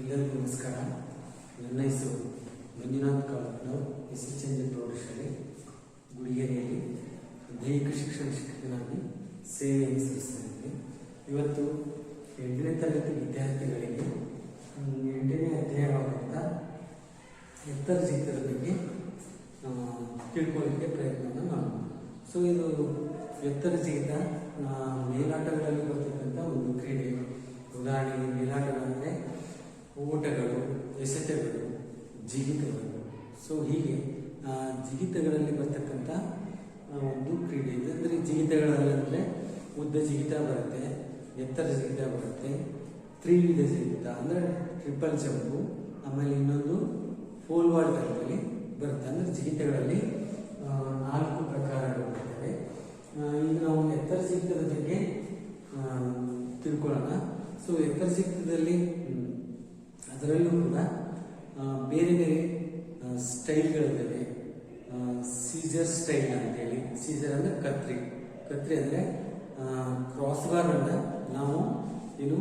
ಎಲ್ಲರಿಗೂ ನಮಸ್ಕಾರ. ನನ್ನ ಹೆಸರು ಮಂಜುನಾಥ್ ಕಾಳಪ್ಪನವರು ಎಸ್ ಎಚ್ ಎನ್ ಪ್ರೌಢಶಾಲೆ, ಗುಡಿಗೆರೆಯಲ್ಲಿ ದೈಹಿಕ ಶಿಕ್ಷಣ ಶಿಕ್ಷಕನಾಗಿ ಸೇವೆಯನ್ನು ಸಲ್ಲಿಸ್ತಾ ಇದ್ದೀನಿ ಇವತ್ತು ಎಂಟನೇ ತರಗತಿ ವಿದ್ಯಾರ್ಥಿಗಳಿಗೆ ಎಂಟನೇ ಅಧ್ಯಾಯವಾದಂಥ ಎತ್ತರ ಜಿಗಿತದ ಬಗ್ಗೆ ತಿಳ್ಕೊಳ್ಳಿಕ್ಕೆ ಪ್ರಯತ್ನವನ್ನು ಮಾಡೋಣ. ಸೊ ಇದು ಎತ್ತರ ಜಿಗಿತ ಮೇಲಾಟಗಳಲ್ಲಿ ಬರ್ತಕ್ಕಂಥ ಒಂದು ಕ್ರೀಡೆ ಉದಾಹರಣೆಗೆ ಮೇಲಾಟಗಳಂದರೆ ಓಟಗಳು, ಎಸೆತಗಳು ಜಿಗಿತಗಳು ಸೊ ಹೀಗೆ ಜಿಗಿತಗಳಲ್ಲಿ ಬರ್ತಕ್ಕಂಥ ಒಂದು ಕ್ರೀಡೆ ಇದೆ. ಅಂದರೆ ಜಿಗಿತಗಳಲ್ಲಂದರೆ ಉದ್ದ ಜಿಗಿತ ಬರುತ್ತೆ, ಎತ್ತರ ಜಿಗಿತ ಬರುತ್ತೆ, ತ್ರಿವಿಧ ಜಿಗಿತ ಅಂದರೆ ಟ್ರಿಪಲ್ ಜಂಪು, ಆಮೇಲೆ ಇನ್ನೊಂದು ಫೋಲ್ ವಾಲ್ ಟೈಪಲ್ಲಿ ಬರುತ್ತೆ. ಅಂದರೆ ಜಿಗಿತಗಳಲ್ಲಿ ನಾಲ್ಕು ಪ್ರಕಾರಗಳು ಬರ್ತವೆ. ಈಗ ನಾವು ಎತ್ತರ ಜಿಗಿತದ ಬಗ್ಗೆ ತಿಳ್ಕೊಳ್ಳೋಣ. ಸೊ ಎತ್ತರ ಜಿಗಿತದಲ್ಲಿ ಅದರಲ್ಲೂ ಕೂಡ ಬೇರೆ ಬೇರೆ ಸ್ಟೈಲ್ಗಳು ಸ್ಟೈಲ್ಗಳಿದ್ದಾವೆ ಸೀಜರ್ ಸ್ಟೈಲ್ ಅಂತೇಳಿ. ಸೀಜರ್ ಅಂದರೆ ಕತ್ರಿ. ಕತ್ರಿ ಅಂದರೆ ಕ್ರಾಸ್ ಬಾರ್ ಅನ್ನ ನಾವು ಏನು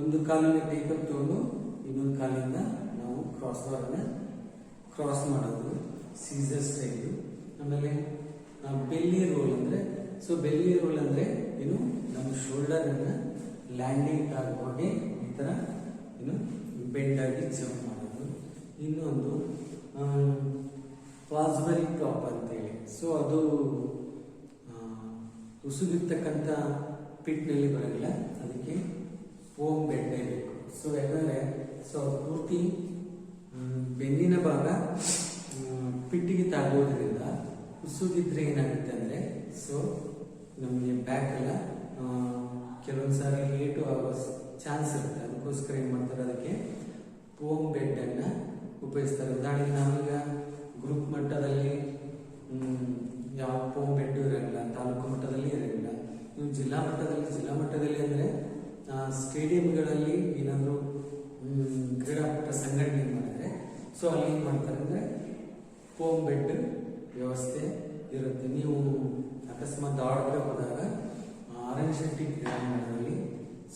ಒಂದು ಕಾಲಿನ ಟೇಕಪ್ ತಗೊಂಡು ಇನ್ನೊಂದು ಕಾಲಿಂದ ನಾವು ಕ್ರಾಸ್ ಬಾರ್ನ ಕ್ರಾಸ್ ಮಾಡೋದು. ಸೀಸರ್ ಸ್ಟೈಲು ಆಮೇಲೆ ಬೆಲ್ಲಿ ರೋಲ್ ಅಂದರೆ ಸೊ ಬೆಲ್ಲಿ ರೋಲ್ ಅಂದರೆ ಏನು, ನಮ್ಮ ಶೋಲ್ಡರನ್ನು ಲ್ಯಾಂಡಿಂಗ್ ಆಗುವಾಗೆ ಈ ಥರ ಏನು ಬೆಂಡಾಗಿ ಜಂಪ್ ಮಾಡೋದು ಇನ್ನೊಂದು ಪಾಸ್ಬರಿ ಟಾಪ್ ಅಂತೇಳಿ. ಸೊ ಅದು ಉಸುಗಿರ್ತಕ್ಕಂಥ ಪಿಟ್ನಲ್ಲಿ ಬರೋಂಗಿಲ್ಲ ಅದಕ್ಕೆ ಓಮ್ ಬೆಂಡೆ ಬೇಕು. ಸೊ ಯಾಕಂದರೆ ಸೊ ಪೂರ್ತಿ ಬೆನ್ನಿನ ಭಾಗ ಪಿಟ್ಟಿಗೆ ತಾಗೋದ್ರಿಂದ ಉಸುಗಿದ್ರೆ ಏನಾಗುತ್ತೆ ಅಂದರೆ ಸೊ ನಮಗೆ ಬ್ಯಾಕ್ ಎಲ್ಲ ಕೆಲವೊಂದು ಸಾರಿ ಏಟು ಆಗೋ ಚಾನ್ಸ್ ಇರುತ್ತೆ. ಅದಕ್ಕೋಸ್ಕರ ಏನು ಮಾಡ್ತಾರೆ ಅದಕ್ಕೆ ಓಮ್ ಬೆಡ್ಡನ್ನು ಉಪಯೋಗಿಸ್ತಾರೆ. ಉದಾಹರಣೆಗೆ ನಾವೀಗ ಗ್ರೂಪ್ ಮಟ್ಟದಲ್ಲಿ ಯಾವ ಹೋಮ್ ಬೆಡ್ ಇರೋಂಗಿಲ್ಲ, ತಾಲೂಕು ಮಟ್ಟದಲ್ಲಿ ಇರೋಂಗಿಲ್ಲ. ನೀವು ಜಿಲ್ಲಾ ಮಟ್ಟದಲ್ಲಿ ಜಿಲ್ಲಾ ಮಟ್ಟದಲ್ಲಿ ಅಂದರೆ ಸ್ಟೇಡಿಯಂಗಳಲ್ಲಿ ಏನಾದರೂ ಕ್ರೀಡಾಪಟ ಸಂಘಟನೆ ಮಾಡಿದ್ರೆ, ಸೊ ಅಲ್ಲಿ ಏನು ಮಾಡ್ತಾರೆ ಅಂದರೆ ಹೋಮ್ ಬೆಡ್ ವ್ಯವಸ್ಥೆ ಇರುತ್ತೆ. ನೀವು ಅಕಸ್ಮಾತ್ ಆಡಿದ್ರೆ ಹೋದಾಗ ಆರೆಂಜ್ ಶೆಟ್ಟಿ ಕ್ರೀಡಾಂಗಣದಲ್ಲಿ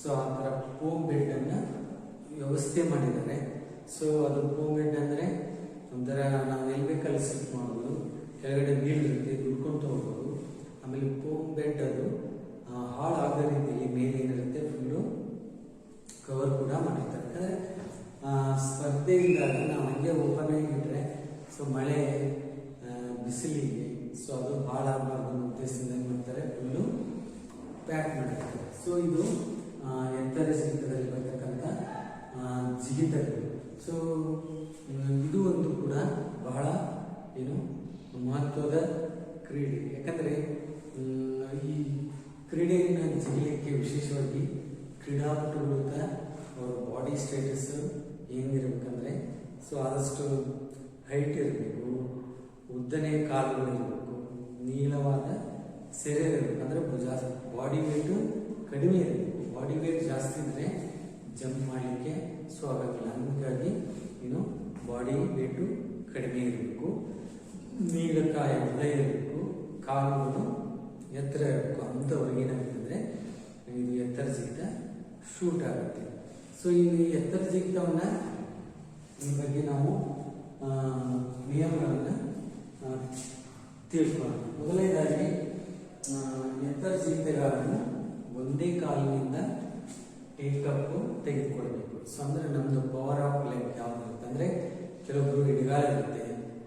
ಸೊ ಆ ಥರ ಹೋಮ್ ಬೆಡ್ಡನ್ನು ವ್ಯವಸ್ಥೆ ಮಾಡಿದ್ದಾರೆ. ಸೊ ಅದು ಹೋಮ್ ಬೆಡ್ ಅಂದರೆ ಒಂಥರ ನಾವು ಎಲ್ಲಿ ಬೇಕಲ್ಲಿ ಸಿಟ್ ಮಾಡ್ಬೋದು. ಕೆಳಗಡೆ ನೀರು ಇರುತ್ತೆ ತೊಗೊಬೋದು. ಹೋಗ್ಬೋದು ಆಮೇಲೆ ಹೋಮ್ ಬೆಡ್ ಅದು ಹಾಳಾಗದ ರೀತಿಯಲ್ಲಿ ಮೇಲೆ ಏನಿರುತ್ತೆ ಫುಲ್ಲು ಕವರ್ ಕೂಡ ಮಾಡಿರ್ತಾರೆ ಯಾಕಂದರೆ ಸ್ಪರ್ಧೆ ಇದ್ದಾಗ ನಾವು ಹಂಗೆ ಓಪನ್ ಆಗಿ ಇಟ್ಟರೆ ಸೊ ಮಳೆ ಬಿಸಿಲಿಗೆ ಸೊ ಅದು ಹಾಳಾಗಬಾರ್ದು ಅನ್ನೋ ಉದ್ದೇಶದಿಂದ ಏನು ಮಾಡ್ತಾರೆ ಫುಲ್ಲು ಪ್ಯಾಕ್ ಮಾಡಿರ್ತಾರೆ. ಸೊ ಇದು ಎತ್ತರ ಜಿಗಿತದಲ್ಲಿ ಬರ್ತಕ್ಕಂಥ ಜಿಗಿತಗಳು. ಸೊ ಇದು ಒಂದು ಕೂಡ ಬಹಳ ಏನು ಮಹತ್ವದ ಕ್ರೀಡೆ. ಯಾಕಂದರೆ ಈ ಕ್ರೀಡೆಯನ್ನು ಜಿಗಿಲಿಕ್ಕೆ ವಿಶೇಷವಾಗಿ ಕ್ರೀಡಾಪಟುಗಳು ಅವರ ಬಾಡಿ ಸ್ಟೇಟಸ್ ಹೆಂಗಿರ್ಬೇಕಂದ್ರೆ ಸೊ ಆದಷ್ಟು ಹೈಟ್ ಇರಬೇಕು, ಉದ್ದನೆಯ ಕಾಲುಗಳು ಇರಬೇಕು, ನೀಳವಾದ ಸೆರೆ ಇರಬೇಕು. ಅಂದರೆ ಬಾಡಿ ವೇಟು ಕಡಿಮೆ ಇರಬೇಕು. ಬಾಡಿ ವೇಟ್ ಜಾಸ್ತಿ ಇದ್ದರೆ ಜಂಪ್ ಮಾಡಲಿಕ್ಕೆ ಸೊ ಆಗೋದಿಲ್ಲ ಹಂಗಾಗಿ ಏನು ಬಾಡಿ ವೇಟು ಕಡಿಮೆ ಇರಬೇಕು. ನೀಳಕಾಯ ಉದ್ದ ಇರಬೇಕು. ಕಾಲುಗಳು ಎತ್ತರ ಇರಬೇಕು. ಅಂಥವ್ರಿಗೆ ಏನಾಗ್ತದೆ ಇದು ಎತ್ತರ ಜಿಗಿತ ಶೂಟ್ ಆಗುತ್ತೆ. ಸೊ ಈ ಎತ್ತರ ಜಿಗಿತವನ್ನು ಈ ಬಗ್ಗೆ ನಾವು ನಿಯಮಗಳನ್ನು ತಿಳ್ಕೊಳ್ಳೋಣ. ಮೊದಲನೇದಾಗಿ ಎತ್ತರ ಜಿಗಿತಗಾರನು ಒಂದೇ ಕಾಲಿನಿಂದ ಟೇಕಪ್ ತೆಗೆದುಕೊಳ್ಬೇಕು. ಸೊ ಅಂದರೆ ನಮ್ಮದು ಪವರ್ ಆಫ್ ಲೆಗ್ ಯಾವ್ದಿರುತ್ತೆ ಅಂದರೆ ಕೆಲವೊಬ್ರು ಎಡಗಾಲ ಇರುತ್ತೆ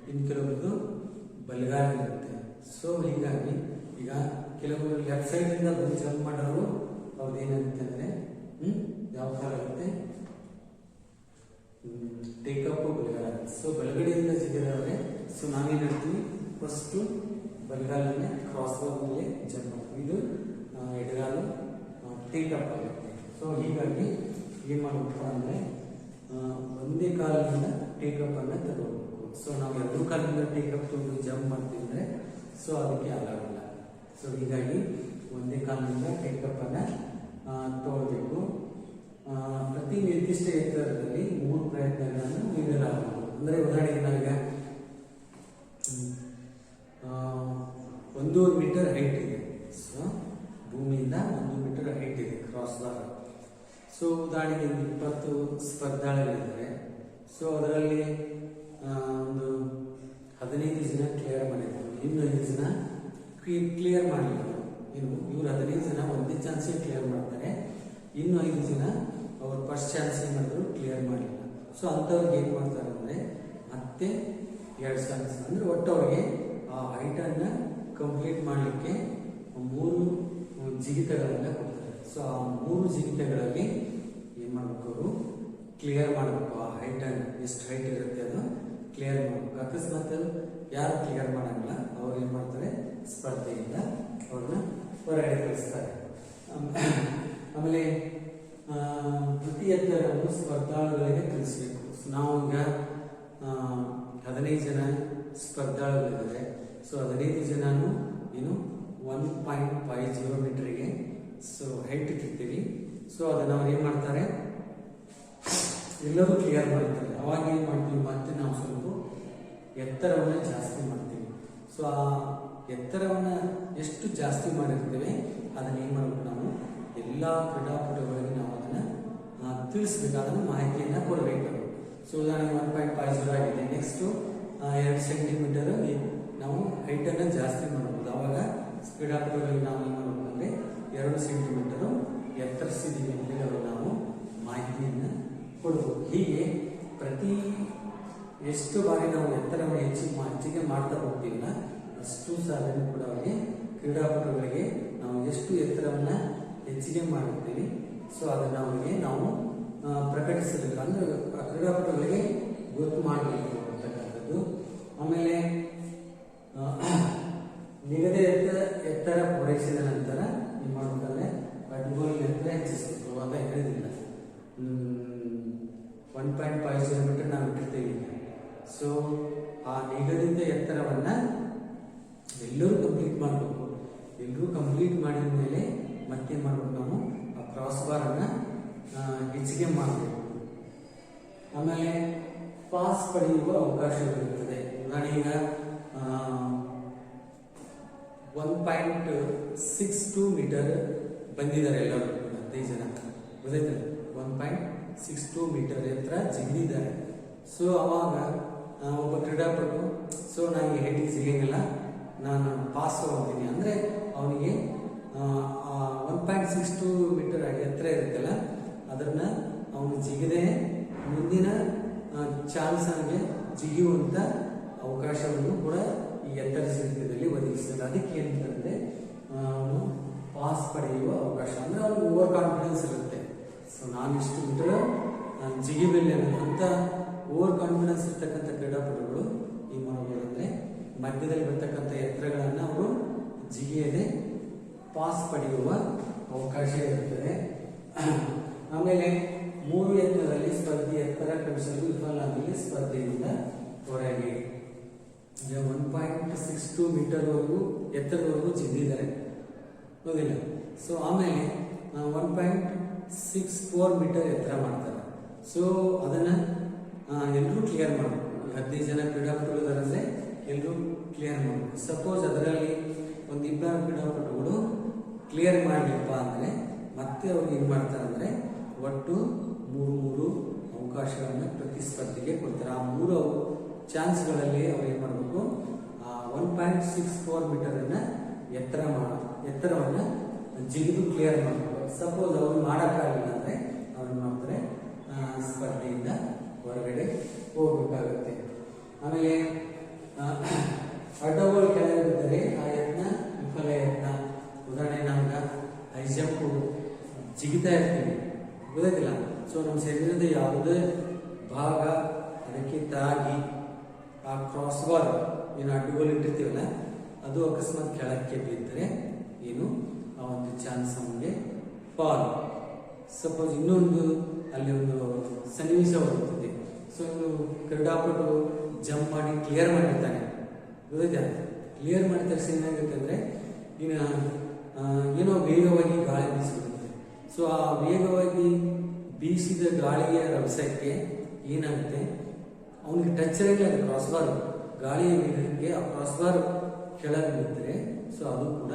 ಇನ್ನು ಕೆಲವೊಬ್ರದ್ದು ಬಲಗಾಲ ಇರುತ್ತೆ ಸೊ ಹೀಗಾಗಿ ಈಗ ಕೆಲವರು ಲೆಫ್ಟ್ ಸೈಡಿಂದ ಬಂದು ಜಂಪ್ ಮಾಡೋರು ಅವ್ರದ್ದು ಏನಾಗುತ್ತೆ ಅಂದರೆ ಹ್ಞೂ ಯಾವ ಕಾಲ ಇರುತ್ತೆ? ಟೇಕಪ್ ಬಲಗಾಲ. ಸೊ ಬಲಗಡೆಯಿಂದ ಜಿಗಿದವ್ರೆ ಸೊ ನಾವೇನು ಹೇಳ್ತೀವಿ ಫಸ್ಟು ಬಲಗಾಲನ್ನೇ ಕ್ರಾಸ್ ಮೇಲೆ ಜಂಪ್ ಇದು ಟೇಕಪ್ ಆಗುತ್ತೆ ಸೊ ಹೀಗಾಗಿ ಏನು ಮಾಡಬೇಕು ಅಂದರೆ ಒಂದೇ ಕಾಲಿನಿಂದ ಟೇಕಪ್ ಅನ್ನ ತಗೋಬೇಕು. ಸೊ ನಾವು ಎರಡು ಕಾಲಿಂದ ಟೇಕಪ್ ತಗೊಂಡು ಜಂಪ್ ಮಾಡ್ತಿದ್ರೆ ಸೊ ಅದಕ್ಕೆ ಆಗಲ್ಲ ಸೊ ಹೀಗಾಗಿ ಒಂದೇ ಕಾಲದಿಂದ ಟೇಕಪ್ ಅನ್ನ ತಗೊಳ್ಬೇಕು ಪ್ರತಿ ನಿರ್ದಿಷ್ಟ ಎತ್ತರದಲ್ಲಿ ಮೂರು ಪ್ರಯತ್ನಗಳನ್ನು ನೀಡಲಾಗುವುದು ಅಂದರೆ, ಉದಾಹರಣೆಗೆ ನಾವೀಗ ಹ್ಮ್, ಆ, ಒಂದೂವರೆ ಸೊ, ಉದಾಹರಣೆಗೆ ಇಪ್ಪತ್ತು ಸ್ಪರ್ಧಾಳುಗಳಿದ್ದಾರೆ. ಸೊ, ಅದರಲ್ಲಿ ಒಂದು ಹದಿನೈದು ಜನ ಕ್ಲಿಯರ್ ಮಾಡಿದ್ರು ಇನ್ನು ಐದು ಜನ ಕ್ಲಿಯರ್ ಮಾಡಲಿಲ್ಲ. ಇನ್ನು ಇವ್ರು ಹದಿನೈದು ಜನ ಒಂದೇ ಚಾನ್ಸೇ ಕ್ಲಿಯರ್ ಮಾಡ್ತಾರೆ. ಇನ್ನು ಐದು ಜನ ಅವ್ರು ಫಸ್ಟ್ ಚಾನ್ಸ್ ಏನು ಮಾಡಿದ್ರು ಕ್ಲಿಯರ್ ಮಾಡಲಿಲ್ಲ. ಸೊ ಅಂಥವ್ರಿಗೆ ಏನು ಮಾಡ್ತಾರೆ ಅಂದರೆ, ಮತ್ತೆ ಎರಡು ಚಾನ್ಸ್ ಅಂದರೆ ಒಟ್ಟು ಅವ್ರಿಗೆ ಆ ಐಟನ್ನ ಕಂಪ್ಲೀಟ್ ಮಾಡಲಿಕ್ಕೆ ಮೂರು ಜಿಗಿತಗಳನ್ನು ಸೊ ಆ ಮೂರು ಜಿಗಿತಗಳಲ್ಲಿ ಏನು ಮಾಡಬೇಕು ಅವರು? ಕ್ಲಿಯರ್ ಮಾಡಬೇಕು. ಆ ಹೈಟನ್ನು ಎಷ್ಟು ಹೈಟ್ ಇರುತ್ತೆ ಅದು. ಕ್ಲಿಯರ್ ಮಾಡಬೇಕು. ಅಕಸ್ಮಾತ್ ಯಾರು ಕ್ಲಿಯರ್ ಮಾಡಂಗಿಲ್ಲ, ಅವ್ರು ಏನು ಮಾಡ್ತಾರೆ? ಸ್ಪರ್ಧೆಯಿಂದ ಅವ್ರನ್ನ ಹೊರಗಡೆ ಕಳಿಸ್ತಾರೆ. ಆಮೇಲೆ ಪ್ರತಿ ಎತ್ತರವನ್ನು ಸ್ಪರ್ಧಾಳುಗಳಿಗೆ ತಿಳಿಸ್ಬೇಕು ಸೊ ನಾವು ಈಗ ಹದಿನೈದು ಜನ ಸ್ಪರ್ಧಾಳುಗಳಿದ್ದಾರೆ. ಸೊ ಹದಿನೈದು ಜನನು ಏನು one point five zero height ಇಟ್ಟಿರ್ತೀವಿ ಸೊ ಅದನ್ನು ಅವ್ರು ಏನು ಮಾಡ್ತಾರೆ? ಎಲ್ಲರೂ ಕ್ಲಿಯರ್ ಮಾಡ್ತಾರೆ. ಅವಾಗ ಏನು ಮಾಡ್ತೀವಿ? ಮತ್ತೆ ನಾವು ಸ್ವಲ್ಪ ಎತ್ತರವನ್ನು ಜಾಸ್ತಿ ಮಾಡ್ತೀವಿ. ಸೊ ಆ ಎತ್ತರವನ್ನು ಎಷ್ಟು ಜಾಸ್ತಿ ಮಾಡಿರ್ತೇವೆ, ಅದನ್ನ ಏನು ಮಾಡಬೇಕು ನಾವು? ಎಲ್ಲ ಕ್ರೀಡಾಪಟುಗಳಿಗೆ ನಾವು ಅದನ್ನು ತಿಳಿಸ್ಬೇಕಾದ ಮಾಹಿತಿಯನ್ನು ಕೊಡಬೇಕು. ಸೊ ಉದಾಹರಣೆಗೆ ಒನ್ ಪಾಯಿಂಟ್ ಫೈವ್ ಜೀರೋ ಆಗಿದೆ. ನೆಕ್ಸ್ಟು ಎರಡು ಸೆಂಟಿಮೀಟರ್ ನಾವು ಹೈಟನ್ನು ಜಾಸ್ತಿ ಮಾಡಬಹುದು ಅವಾಗ ಕ್ರೀಡಾಪಟುಗಳಿಗೆ ನಾವು ಏನು ಮಾಡಬೇಕು ಅಂದರೆ ಎರಡು ಸೆಂಟಿಮೀಟರು ಎತ್ತರಿಸಿದ್ದೀವಿ ಅವರು ನಾವು ಮಾಹಿತಿಯನ್ನು ಕೊಡ್ಬೋದು ಹೀಗೆ ಪ್ರತಿ ಎಷ್ಟು ಬಾರಿ ನಾವು ಎತ್ತರವನ್ನು ಹೆಚ್ಚಿಗೆ ಹೆಚ್ಚಿಗೆ ಮಾಡ್ತಾ ಹೋಗ್ತೀವಲ್ಲ, ಅಷ್ಟು ಸಾಧನೆ ಕೂಡ ಅವರಿಗೆ ಕ್ರೀಡಾಪಟುಗಳಿಗೆ ನಾವು ಎಷ್ಟು ಎತ್ತರವನ್ನು ಹೆಚ್ಚಿಗೆ ಮಾಡುತ್ತೀವಿ. ಸೊ ಅದನ್ನು ಅವರಿಗೆ ನಾವು ಪ್ರಕಟಿಸಬೇಕು. ಅಂದರೆ ಕ್ರೀಡಾಪಟುಗಳಿಗೆ ಗೊತ್ತು ಮಾಡಬೇಕು ಅಂತಕ್ಕಂಥದ್ದು. ಆಮೇಲೆ ನಿಗದಿತ ಎತ್ತರ ಪೂರೈಸಿದ ನಂತರ, ಏನು ಮಾಡಬೇಕಂದ್ರೆ ಎತ್ತರ ಹೆಚ್ಚಿಸಬೇಕು ಅದ ಹೇಳಿದಿಲ್ಲ. ಒನ್ ಪಾಯಿಂಟ್ ಫೈವ್ ಕಿಲೋಮೀಟರ್ ನಾವು ಇಟ್ಟಿರ್ತೀವಿ. ಸೊ ಆ ನಿಗದಿತ ಎತ್ತರವನ್ನು ಎಲ್ಲರೂ ಕಂಪ್ಲೀಟ್ ಮಾಡಬೇಕು. ಎಲ್ಲರೂ ಕಂಪ್ಲೀಟ್ ಮಾಡಿದ ಮೇಲೆ ಮತ್ತೆ ಮಾಡ್ಬೇಕು ನಾವು? ಆ ಕ್ರಾಸ್ ಬಾರನ್ನು ಹೆಚ್ಚಿಗೆ ಮಾಡಬೇಕು. ಆಮೇಲೆ ಪಾಸ್ ಪಡೆಯುವ ಅವಕಾಶಗಳಿರುತ್ತದೆ ಉದಾಹರಣೆ ಈಗ one point six two metre ಬಂದಿದ್ದಾರೆ ಎಲ್ಲರೂ ಹದಿನೈದು ಜನ. ಗೊತ್ತಾಯ್ತಲ್ಲ one point six two metre ಎತ್ತರ ಜಿಗಿದ್ದಾರೆ ಸೊ ಅವಾಗ ಒಬ್ಬ ಕ್ರೀಡಾಪಟು ಸೊ ನನಗೆ ಹೆಡ್ಡಿಗೆ ಸಿಗಂಗಿಲ್ಲ ನಾನು ಪಾಸ್ ಹೋಗ್ತೀನಿ ಅಂದರೆ, ಅವನಿಗೆ one point six two metre ಎತ್ತರ ಇರುತ್ತಲ್ಲ, ಅದನ್ನು ಅವನು ಜಿಗದೆ ಮುಂದಿನ ಚಾನ್ಸ್ ಅವನಿಗೆ ಜಿಗಿಯುವಂಥ ಅವಕಾಶವನ್ನು ಕೂಡ ಈ ಎತ್ತರ ಸಿಗದಲ್ಲಿ ಒದಗಿಸಿದ್ದಾರೆ. ಅದಕ್ಕೆ ಏನಂತಂದರೆ ಅವನು ಪಾಸ್ ಪಡೆಯುವ ಅವಕಾಶ ಅಂದ್ರೆ ಅವ್ರಿಗೆ ಓವರ್ ಕಾನ್ಫಿಡೆನ್ಸ್ ಇರುತ್ತೆ. ಸೊ ನಾನು ಇಷ್ಟು ನಾನು ಜಿಗಿಬಲ್ಲೆ ಅಂತ ಓವರ್ ಕಾನ್ಫಿಡೆನ್ಸ್ ಇರ್ತಕ್ಕಂಥ ಕ್ರೀಡಾಪಟುಗಳು ಈ ಮಾಡಬಹುದು ಅಂದ್ರೆ ಮಧ್ಯದಲ್ಲಿ ಬರ್ತಕ್ಕಂಥ ಯಂತ್ರಗಳನ್ನು ಅವರು ಜಿಗಿಯದೆ ಪಾಸ್ ಪಡೆಯುವ ಅವಕಾಶ ಇರುತ್ತದೆ. ಆಮೇಲೆ ಮೂರು ಎತ್ತರದಲ್ಲಿ ಸ್ಪರ್ಧೆ, ಎತ್ತರ ಕ್ರಮಿಸಲು ವಿಫಲರಾದಲ್ಲಿ ಸ್ಪರ್ಧೆಯಿಂದ ಹೊರಗೆ. ಒನ್ ಪಾಯಿಂಟ್ ಸಿಕ್ಸ್ ಟೂ ಮೀಟರ್ವರೆಗೂ ಎತ್ತರದವರೆಗೂ ಜಿದ್ದಿದ್ದಾರೆ ಹೌದಿಲ್ಲ ಸೊ ಆಮೇಲೆ one point six four metre ಎತ್ತರ ಮಾಡ್ತಾರೆ ಸೊ ಅದನ್ನು ಎಲ್ಲರೂ ಕ್ಲಿಯರ್ ಮಾಡಬೇಕು. ಹದಿನೈದು ಜನ ಕ್ರೀಡಾಪಟುಗಳು ಅಂದರೆ ಎಲ್ಲರೂ ಕ್ಲಿಯರ್ ಮಾಡಬೇಕು. ಸಪೋಸ್ ಅದರಲ್ಲಿ ಒಂದು ಇಬ್ಬರು ಕ್ರೀಡಾಪಟುಗಳು ಕ್ಲಿಯರ್ ಮಾಡಲಿಪ್ಪ ಅಂದರೆ ಮತ್ತೆ ಅವ್ರು ಏನು ಮಾಡ್ತಾರೆ ಅಂದರೆ ಒಟ್ಟು ಮೂರು ಮೂರು ಅವಕಾಶಗಳನ್ನು ಪ್ರತಿಸ್ಪರ್ಧಿಗೆ ಕೊಡ್ತಾರೆ. ಆ ಮೂರು ಚಾನ್ಸ್ಗಳಲ್ಲಿ ಅವ್ರು ಏನು ಮಾಡಬೇಕು? ಒನ್ ಪಾಯಿಂಟ್ ಸಿಕ್ಸ್ ಫೋರ್ ಮೀಟರನ್ನು ಎತ್ತರ ಮಾಡ ಎತ್ತರವನ್ನು ಜಿಗಿದು ಕ್ಲಿಯರ್ ಮಾಡಬೇಕು. ಸಪೋಸ್ ಅವ್ರು ಮಾಡೋಕ್ಕಾಗಲಿಲ್ಲ ಅಂದರೆ ಅವ್ರು ಮಾಡ್ತಾರೆ ಸ್ಪರ್ಧೆಯಿಂದ ಹೊರಗಡೆ ಹೋಗಬೇಕಾಗುತ್ತೆ. ಆಮೇಲೆ ಅಡ್ಡಗಳು ಅಡ್ಡಗೋಲ್ ಕೆಳಗೆ ಬಿದ್ದರೆ ಆ ಯತ್ನ ವಿಫಲ ಯತ್ನ. ಉದಾಹರಣೆ ನಮ್ಗೆ ಹೈ ಜಂಪು ಜಿಗಿತಾ ಇರ್ತೀವಿ. ಗೊತ್ತಿಲ್ಲ ಸೊ ನಮ್ಮ ಶರೀರದ ಯಾವುದೇ ಭಾಗ ಅದಕ್ಕೆ ತಾಗಿ ಆ ಕ್ರಾಸ್ ಬಾರ್ ಏನು ಅಡ್ಡಗೋಲ್ ಇಟ್ಟಿರ್ತೀವಲ್ಲ, ಅದು ಅಕಸ್ಮಾತ್ ಕೆಳಕ್ಕೆ ಬಿದ್ದರೆ ಏನು? ಆ ಒಂದು ಚಾನ್ಸ್ ಅವನಿಗೆ ಫಾಲ್ ಸಪೋಸ್ ಇನ್ನೊಂದು ಅಲ್ಲಿ ಒಂದು ಸನ್ನಿವೇಶ ಬರುತ್ತದೆ ಸೊ ಇವನು ಕ್ರೀಡಾಪಟು ಜಂಪ್ ಮಾಡಿ ಕ್ಲಿಯರ್ ಮಾಡಿರ್ತಾನೆ ಗೊತ್ತಾಯ್ತಾ? ಕ್ಲಿಯರ್ ಮಾಡಿದ ತಕ್ಷಣ ಏನಾಗುತ್ತೆ ಅಂದರೆ ಇನ್ನು ಏನೋ ವೇಗವಾಗಿ ಗಾಳಿ ಬೀಸಿಬಿಡುತ್ತೆ. ಸೊ ಆ ವೇಗವಾಗಿ ಬೀಸಿದ ಗಾಳಿಯ ರಭಸಕ್ಕೆ ಏನಾಗುತ್ತೆ? ಅವನಿಗೆ ಟಚ್ ಆಗಿ ಆಗಿಲ್ಲ ಕ್ರಾಸ್ ಬಾರ್ ಗಾಳಿಯ ವೇಗಕ್ಕೆ ಆ ಕ್ರಾಸ್ ಬಾರ್ ಕೆಳಗೆ ಬಿದ್ದರೆ ಸೊ ಅದು ಕೂಡ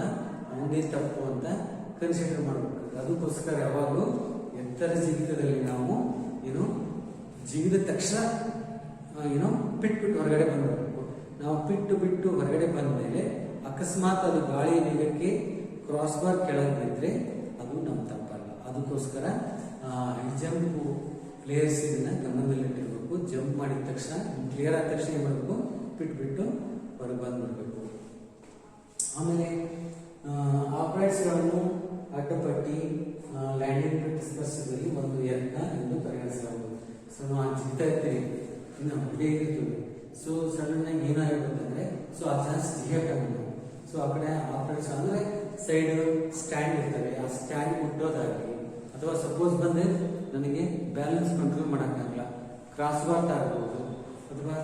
ಅವನದೇ ತಪ್ಪು ಅಂತ ಕನ್ಸಿಡರ್ ಮಾಡಬೇಕು ಅದಕ್ಕೋಸ್ಕರ ಯಾವಾಗಲೂ ಎತ್ತರ ಜಿಗಿತದಲ್ಲಿ ನಾವು ಏನು ಜಿಗಿದ ತಕ್ಷಣ ಏನೋ ಪಿಟ್ ಬಿಟ್ಟು ಹೊರಗಡೆ ಬಂದ್ಬಿಡ್ಬೇಕು. ನಾವು ಪಿಟ್ಟು ಬಿಟ್ಟು ಹೊರಗಡೆ ಬಂದ ಮೇಲೆ ಅಕಸ್ಮಾತ್ ಅದು ಗಾಳಿ ವೇಗಕ್ಕೆ ಕ್ರಾಸ್ ಬಾರ್ ಕೆಳಗೆ ಬಿದ್ದರೆ ಅದು ನಮ್ಮ ತಪ್ಪಲ್ಲ. ಅದಕ್ಕೋಸ್ಕರ ಜಂಪ್ ಪ್ಲೇಯರ್ಸ್ ಇದನ್ನ ಗಮನದಲ್ಲಿಟ್ಟಿರ್ಬೇಕು. ಜಂಪ್ ಮಾಡಿದ ತಕ್ಷಣ ಕ್ಲಿಯರ್ ಆದ ತಕ್ಷಣ ಏನು ಮಾಡಬೇಕು? ಪಿಟ್ ಬಿಟ್ಟು ಹೊರಗೆ ಬಂದ್ಬಿಡ್ಬೇಕು. ಆಮೇಲೆ ಆಪರೇಟ್ಸ್ಗಳನ್ನು ಅಡ್ಡಪಟ್ಟಿ ಲ್ಯಾಂಡಿಂಗ್ ಸ್ಪರ್ಶದಲ್ಲಿ ಒಂದು ಯತ್ನ ಎಂದು ಪರಿಗಣಿಸಲಾಗುವುದು ಸೊ ನಾವು ಜಿಗ್ತಾ ಇರ್ತೀವಿ. ಇನ್ನು ಹೇಗಿರ್ತೀವಿ ಸೊ ಸಡನ್ ಆಗಿ ಏನಾಗಿರುತ್ತಂದ್ರೆ ಸೊ ಆ ಚಾನ್ಸ್ ಜಿಗಕ್ಕಾಗಲ್ಲ ಸೊ ಆ ಕಡೆ ಆಪರೇಟ್ಸ್ ಅಂದ್ರೆ ಸೈಡ್ ಸ್ಟ್ಯಾಂಡ್ ಇರ್ತವೆ. ಆ ಸ್ಟ್ಯಾಂಡ್ ಮುಟ್ಟೋದಾಗಲಿ, ಅಥವಾ ಸಪೋಸ್ ಬಂದ್ರೆ ನನಗೆ ಬ್ಯಾಲೆನ್ಸ್ ಕಂಟ್ರೋಲ್ ಮಾಡೋಕ್ಕಾಗಲ್ಲ. ಕ್ರಾಸ್ ಬಾರ್ ಆಗ್ಬೋದು ಅಥವಾ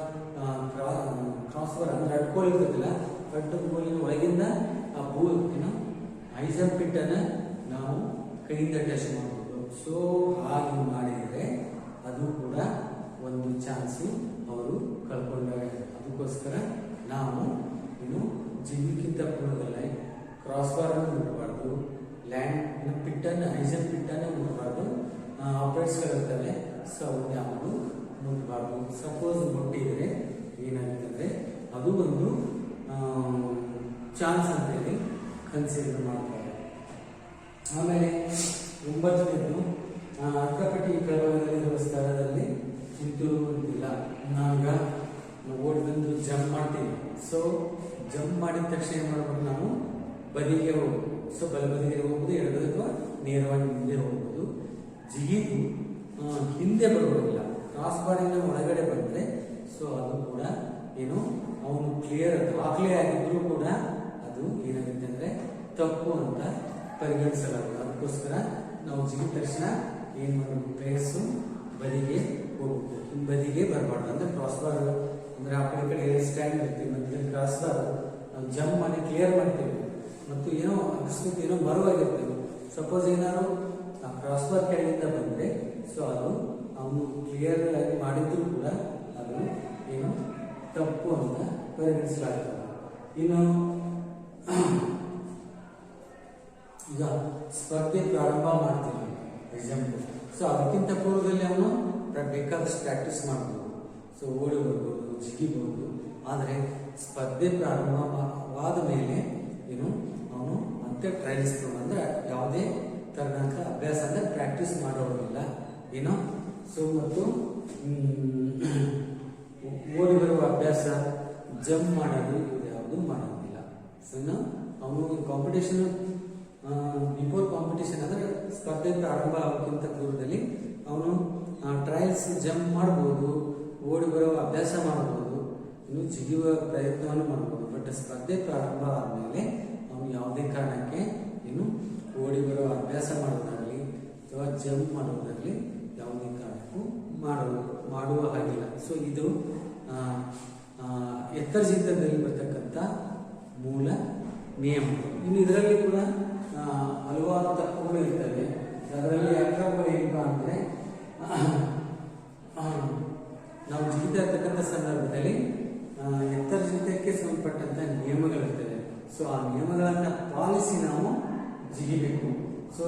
ಕ್ರಾಸ್ ಬಾರ್ ಅಂದ್ರೆ ಅಡ್ಕೋಲ್ ಇರ್ತದಲ್ಲ ಅಡ್ಕೋಲಿನ ಒಳಗಿಂದ ಆ ಭೂ ಏನು? ಐಸಮ್ ಪಿಟ್ಟನ್ನು ನಾವು ಕೈಯಿಂದ ಟಚ್ ಮಾಡಬಹುದು ಸೊ ಹಾಗೆ ಮಾಡಿದರೆ ಅದು ಕೂಡ ಒಂದು ಚಾನ್ಸು ಅವರು ಕಳ್ಕೊಂಡಾಗ. ಅದಕ್ಕೋಸ್ಕರ ನಾವು ಇನ್ನು ಜಿಗಿಕ್ಕಿಂತ ಪೂರ್ವದಲ್ಲೇ ಕ್ರಾಸ್ ಬಾರ್ ಅನ್ನು ಮುಟ್ಟಬಾರ್ದು ಲ್ಯಾಂಡ್ ಪಿಟ್ಟನ್ನು ಐಸನ್ ಪಿಟ್ಟನ್ನು ಮುಟ್ಟಬಾರ್ದು ಆಪರೇಟ್ಸ್ಗಳಿರ್ತವೆ ಸೊ ಅವನ್ನ ಯಾವುದು ಮುಟ್ಟಬಾರ್ದು ಸಪೋಸ್ ಮುಟ್ಟಿದರೆ ಏನಾಗ್ತದೆ? ಅದು ಒಂದು ಚಾನ್ಸ್ ಅಂತೇಳಿ ಕನ್ಸಿಡರ್ ಮಾಡ್ತಾರೆ. ಆಮೇಲೆ ಒಂಬತ್ತನೇದು ಅಕ್ಕಪಟ್ಟಿ ಕೆಳಭಾಗದಲ್ಲಿರುವ ಸ್ಥಳದಲ್ಲಿ ನಿಂತಿರುವುದಿಲ್ಲ ನಾವೀಗ ಓಡಿ ಬಂದು ಜಂಪ್ ಮಾಡ್ತೀವಿ ಸೊ ಜಂಪ್ ಮಾಡಿದ ತಕ್ಷಣ ಏನು ಮಾಡ್ಬೋದು ನಾವು? ಬದಿಗೆ ಹೋಗ್ಬೋದು. ಸೊ ಬಲ ಬದಿಗೆ ಹೋಗ್ಬೋದು ಎರಡು ಅಥವಾ ನೇರವಾಗಿ ಮುಂದೆ ಹೋಗ್ಬೋದು. ಜಿಗಿದು ಹಿಂದೆ ಬರೋದಿಲ್ಲ. ಕ್ರಾಸ್ ಬಾಡಿನ ಒಳಗಡೆ ಬಂದರೆ ಸೊ ಅದು ಕೂಡ ಏನು, ಅವನು ಕ್ಲಿಯರ್ ದಾಖಲೆ ಆಗಿದ್ದರೂ ಕೂಡ ಅದು ಏನಾಗುತ್ತೆ ಅಂದ್ರೆ ತಪ್ಪು ಅಂತ ಪರಿಗಣಿಸಲಾಗುತ್ತೆ ಅದಕ್ಕೋಸ್ಕರ ನಾವು ಜಿಗಿದ ತಕ್ಷಣ ಏನು ಮಾಡಬೇಕು? ಪ್ಲೇಯರ್ಸು ಬದಿಗೆ ಹೋಗ್ಬೇಕು. ಹಿಂಬದಿಗೆ ಬರಬಾರ್ದು. ಅಂದ್ರೆ ಕ್ರಾಸ್ ಬಾರ್ ಅಂದ್ರೆ ಆ ಕಡೆ ಕಡೆ ಸ್ಟ್ಯಾಂಡ್ ಇರ್ತೀವಿ ಮತ್ತೆ ಕ್ರಾಸ್ ಬಾರ್ ನಾವು ಜಂಪ್ ಮಾಡಿ ಕ್ಲಿಯರ್ ಮಾಡ್ತೀವಿ. ಮತ್ತು ಏನೋ ಅಕಸ್ಮಾತ್ ಏನೋ ಮರವಾಗಿರ್ತೇವೆ ಸಪೋಸ್ ಏನಾದ್ರು ಆ ಕ್ರಾಸ್ ಬಾರ್ ಕೆಳಗಿಂದ ಬಂದ್ರೆ ಸೊ ಅದು ಅವನು ಕ್ಲಿಯರ್ ಆಗಿ ಮಾಡಿದ್ರು ಕೂಡ ಅದು ಏನು ತಪ್ಪು ಅಂತ ಪರಿಗಣಿಸಲಾಗ್ತದೆ ಇನ್ನು ಈಗ ಸ್ಪರ್ಧೆ ಪ್ರಾರಂಭ ಮಾಡ್ತೀವಿ ಎಕ್ಸಾಂಪಲ್ ಸೊ ಅದಕ್ಕಿಂತ ಪೂರ್ವದಲ್ಲಿ ಅವನು ಬೇಕಾದಷ್ಟು ಪ್ರಾಕ್ಟೀಸ್ ಮಾಡ್ಬೋದು. ಸೊ ಓಡಿ ಬರ್ಬೋದು ಜಿಗಿಬೋದು. ಆದರೆ ಸ್ಪರ್ಧೆ ಪ್ರಾರಂಭವಾದ ಮೇಲೆ ಏನು, ಅವನು ಮತ್ತೆ ಟ್ರೈಲ್ಸ್ ಅಂದ್ರೆ ಯಾವುದೇ ತರದಂತ ಅಭ್ಯಾಸ ಅಂದ್ರೆ ಪ್ರಾಕ್ಟೀಸ್ ಮಾಡೋದಿಲ್ಲ ಏನೋ? ಸೊ ಮತ್ತು ಓಡಿ ಬರುವ ಅಭ್ಯಾಸ ಜಂಪ್ ಮಾಡೋದು ಯಾವುದು ಮಾಡೋದಿಲ್ಲ ಸೊ ಇನ್ನು ಅವನು ಕಾಂಪಿಟೇಷನ್ ಬಿಫೋರ್ ಕಾಂಪಿಟೇಷನ್ ಅಂದ್ರೆ ಸ್ಪರ್ಧೆ ಪ್ರಾರಂಭ ಆಗೋಕ್ಕಿಂತ ಪೂರ್ವದಲ್ಲಿ ಅವನು ಟ್ರಯಲ್ಸ್ ಜಂಪ್ ಮಾಡ್ಬೋದು, ಓಡಿ ಬರೋ ಅಭ್ಯಾಸ ಮಾಡ್ಬೋದು, ಇನ್ನು ಜಿಗಿಯುವ ಪ್ರಯತ್ನವನ್ನು ಮಾಡ್ಬೋದು. ಬಟ್ ಸ್ಪರ್ಧೆ ಪ್ರಾರಂಭ ಆದಮೇಲೆ ಅವನು ಯಾವುದೇ ಕಾರಣಕ್ಕೆ ಇನ್ನು ಓಡಿ ಬರೋ ಅಭ್ಯಾಸ ಮಾಡೋದಾಗಲಿ ಅಥವಾ ಜಂಪ್ ಮಾಡೋದಾಗಲಿ ಯಾವುದೇ ಕಾರಣಕ್ಕೂ ಮಾಡುವ ಮಾಡುವ ಹಾಗಿಲ್ಲ. ಸೊ ಇದು ಎತ್ತರ ಜಿಗಿತದಲ್ಲಿ ಬರ್ತಕ್ಕಂಥ ಮೂಲ ನಿಯಮ. ಇನ್ನು ಇದರಲ್ಲಿ ಕೂಡ ಹಲವಾರು ತಪ್ಪುಗಳು ಇರ್ತವೆ. ಅದರಲ್ಲಿ ಅಕ್ರಮ ಏನಪ್ಪ ಅಂದರೆ ನಾವು ಜೀವಿತ ಇರ್ತಕ್ಕಂಥ ಸಂದರ್ಭದಲ್ಲಿ ಎತ್ತರ ಜೀವಿತಕ್ಕೆ ಸಂಬಂಧಪಟ್ಟಂಥ ನಿಯಮಗಳಿರ್ತವೆ. ಸೊ ಆ ನಿಯಮಗಳನ್ನು ಪಾಲಿಸಿ ನಾವು ಜಿಗಿಬೇಕು ಸೊ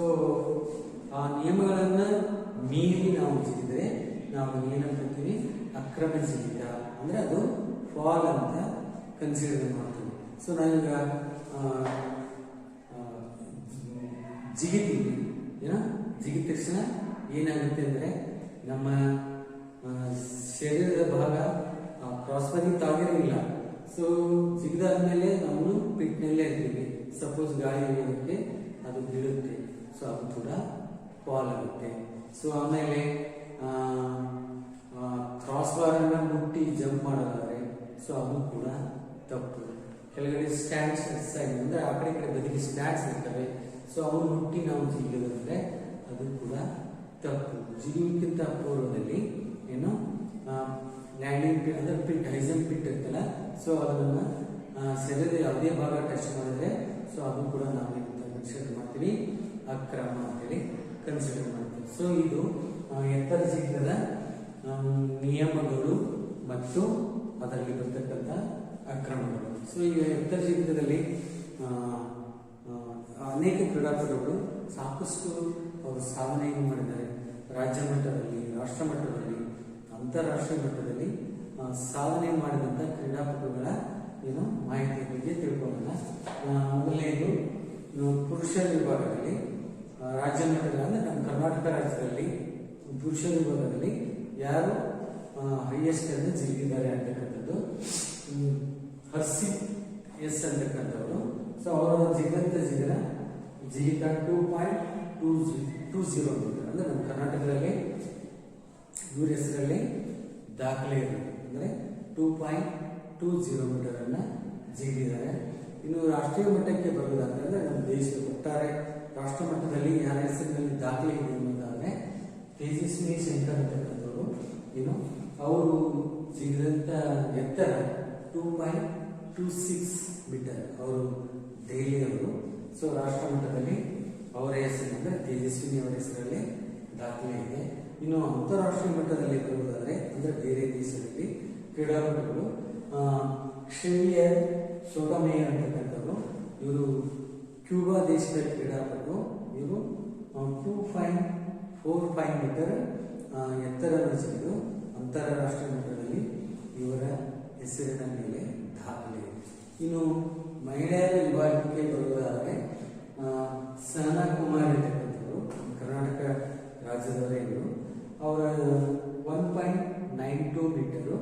ಆ ನಿಯಮಗಳನ್ನು ಮೀರಿ ನಾವು ಜಿಗಿದ್ರೆ ನಾವು ಏನಂತೀವಿ ಅಕ್ರಮ ಜೀವಿತ. ಅಂದ್ರೆ ಅದು ಫಾಲ್ ಅಂತ ಕನ್ಸಿಡರ್ ಮಾಡ್ತೀವಿ ಸೊ ನಾನೀಗ ಆ, ಏನ? ಜಿಗಿದ ತಕ್ಷಣ ಏನಾಗುತ್ತೆ ಅಂದರೆ ನಮ್ಮ ಶರೀರದ ಭಾಗ ಕ್ರಾಸ್ ಬದಿ ತಾಗಿರಲಿಲ್ಲ. ಸೊ ಜಿಗಿದಾದ್ಮೇಲೆ ನಾವು ಪಿಟ್ನಲ್ಲೇ ಇರ್ತೀವಿ. ಸಪೋಸ್ ಗಾಳಿ ಹೋಗುತ್ತೆ ಅದು ಬೀಳುತ್ತೆ. ಸೊ ಅದು ಕೂಡ ಫಾಲ್ ಆಗುತ್ತೆ. ಸೊ ಆಮೇಲೆ ಕ್ರಾಸ್ ಬಾರನ್ನು ಮುಟ್ಟಿ ಜಂಪ್ ಮಾಡೋದಾದ್ರೆ ಸೊ ಅದು ಕೂಡ ತಪ್ಪು. ಕೆಳಗಡೆ ಸ್ಟ್ಯಾಂಡ್ಸ್ ಎಕ್ಸಸೈಸ್ ಅಂದರೆ ಆ ಕಡೆ ಕಡೆ ಬದಿಗೆ ಸ್ಟ್ಯಾಂಡ್ಸ್ ಇರ್ತವೆ. ಸೊ ಅವನು ಮುಟ್ಟಿ ನಾವು ಜಿಗಿಯೋದಂದ್ರೆ ಅದು ಕೂಡ ತಪ್ಪು. ಜಿಗಿಯೋಕ್ಕಿಂತ ಪೂರ್ವದಲ್ಲಿ ಏನು ಲ್ಯಾಂಡಿಂಗ್ ಪಿಟ್ ಅಂದ್ರೆ ಪಿಟ್ ಹೈಸನ್ ಪಿಟ್ ಇರ್ತಲ್ಲ ಸೊ ಅದನ್ನು ಸೆರೆದ ಯಾವುದೇ ಭಾಗ ಟಚ್ ಮಾಡಿದ್ರೆ ಸೊ ಅದು ಕೂಡ ನಾವು ಕನ್ಸಿಡರ್ ಮಾಡ್ತೀವಿ. ಅಕ್ರಮ ಅಂತೇಳಿ ಕನ್ಸಿಡರ್ ಮಾಡ್ತೀವಿ. ಸೊ ಇದು ಎತ್ತರ ಜಿಗಿತದ ನಿಯಮಗಳು ಮತ್ತು ಅದರಲ್ಲಿ ಬರ್ತಕ್ಕಂಥ ಅಕ್ರಮಗಳು ಸೊ ಈಗ ಎತ್ತರ ಅನೇಕ ಕ್ರೀಡಾಪಟುಗಳು ಸಾಕಷ್ಟು ಅವರು ಸಾಧನೆಯನ್ನು ಮಾಡಿದ್ದಾರೆ. ರಾಜ್ಯ ಮಟ್ಟದಲ್ಲಿ ರಾಷ್ಟ್ರ ಮಟ್ಟದಲ್ಲಿ ಅಂತಾರಾಷ್ಟ್ರೀಯ ಮಟ್ಟದಲ್ಲಿ ಸಾಧನೆ ಮಾಡಿದಂಥ ಕ್ರೀಡಾಪಟುಗಳ ಏನು ಮಾಹಿತಿಯ ಬಗ್ಗೆ ತಿಳ್ಕೊಳ್ಳೋಣ. ಮೊದಲನೆಯದು ಪುರುಷರ ವಿಭಾಗದಲ್ಲಿ ರಾಜ್ಯ ಮಟ್ಟದಲ್ಲಿ ನಮ್ಮ ಕರ್ನಾಟಕ ರಾಜ್ಯದಲ್ಲಿ ಪುರುಷರ ವಿಭಾಗದಲ್ಲಿ ಯಾರು ಹೈಯೆಸ್ಟ್ ಅನ್ನು ಜಿಗಿದ್ದಾರೆ ಅಂತಕ್ಕಂಥದ್ದು. ಹ್ಮ್, ಹರ್ಷಿತ್ ಎಸ್ ಅಂತಕ್ಕಂಥವರು. ಸೊ ಅವರ ಜಿಗಂತ ಜಿಗರ ಜಿಗಿತ two point two two zero metre ಅಂದರೆ ನಮ್ಮ ಕರ್ನಾಟಕದಲ್ಲಿ ಇವ್ರ ಹೆಸರಲ್ಲಿ ದಾಖಲೆ ಇರೋದು ಅಂದರೆ ಟೂ ಪಾಯಿಂಟ್ ಟೂ ಜೀರೋ ಮೀಟರನ್ನು ಅನ್ನ ಜಿಗಿದಿದ್ದಾರೆ ಇನ್ನು ರಾಷ್ಟ್ರೀಯ ಮಟ್ಟಕ್ಕೆ ಬರುವುದಾದ್ರೆ ನಮ್ಮ ದೇಶದ ಒಟ್ಟಾರೆ ರಾಷ್ಟ್ರ ಮಟ್ಟದಲ್ಲಿ ಯಾರ ಹೆಸರಿನಲ್ಲಿ ದಾಖಲೆ ಇದೆ ಅನ್ನೋದಾದರೆ ತೇಜಸ್ವಿ ಶಂಕರ್ ಅಂತಕ್ಕಂಥವರು. ಏನು ಅವರು ಜಿಗಿದಂತ ಎತ್ತರ two point two six metre ಅವರು ದೆಹಲಿ ಅವರು. ಸೊ ರಾಷ್ಟ್ರ ಮಟ್ಟದಲ್ಲಿ ಅವರ ಹೆಸರಿನಿಂದ ತೇಜಸ್ವಿನಿ ಅವರ ಹೆಸರಲ್ಲಿ ದಾಖಲೆ ಇದೆ. ಇನ್ನು ಅಂತಾರಾಷ್ಟ್ರೀಯ ಮಟ್ಟದಲ್ಲಿ ಬರುವುದಾದ್ರೆ, ಅಂದ್ರೆ ಬೇರೆ ದೇಶದಲ್ಲಿ ಕ್ರೀಡಾಪಟುಗಳು ಶ್ರೇಯರ್ ಸೋಟಮೇಯರ್ ಅಂತಕ್ಕಂಥವ್ರು, ಇವರು ಕ್ಯೂಬಾ ದೇಶದ ಕ್ರೀಡಾಪಟು, ಇವರು two five four five metre ಎತ್ತರ ಜಿಗಿದು ಅಂತಾರಾಷ್ಟ್ರೀಯ ಮಟ್ಟದಲ್ಲಿ ಇವರ ಹೆಸರಿನ ಮೇಲೆ ಇನ್ನು ಮಹಿಳೆಯರ ವಿಭಾಗಕ್ಕೆ ಬರುವುದಾದರೆ ಸಹನಾ ಕುಮಾರ್ ಅಂತಕ್ಕಂಥವ್ರು ಕರ್ನಾಟಕ ರಾಜ್ಯದವರೇ ಇವರು. ಅವರ one point nine two metre